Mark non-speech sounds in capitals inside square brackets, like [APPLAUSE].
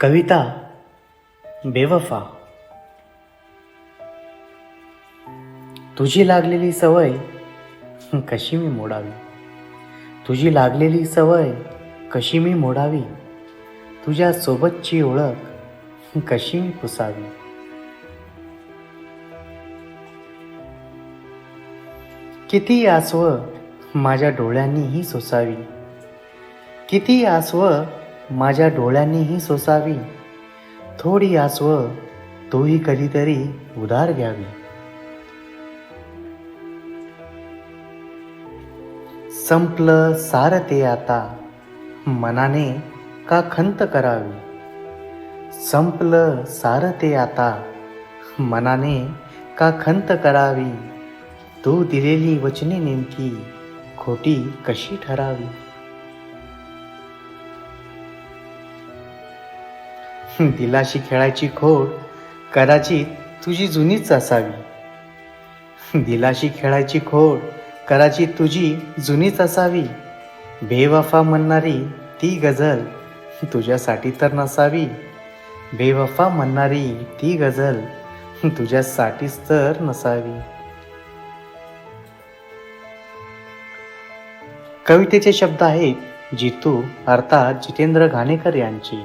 कविता बेवफा. तुझी लागलेली सवय कशी मी मोडावी? तुझी लागलेली सवय कशी मी मोडावी? तुझ्या सोबतची ओळख कशी मी पुसावी? किती आसव माझ्या डोळ्यांनीही सोसावी. किती आसव माझ्या डोळ्यांनीही सोसावी. थोडी आसव तोही कधीतरी उधार घ्यावी. संपलं सार ते आता. मनाने का खंत करावी? संपलं सार ते आता. मनाने का खंत करावी? तू दिलेली वचने नेमकी खोटी कशी ठरावी? [LAUGHS] दिलाशी खेळायची खोड कदाचित तुझी जुनीच असावी. [LAUGHS] दिलाशी खेळायची खोड कदाचित तुझी जुनीच असावी. बेवफा म्हणणारी ती गझल [LAUGHS] तुझ्यासाठी तर नसावी. बेवफा म्हणणारी ती गझल तुझ्यासाठीच तर नसावी. कवितेचे शब्द आहेत जितू अर्थात जितेंद्र घाणेकर यांची.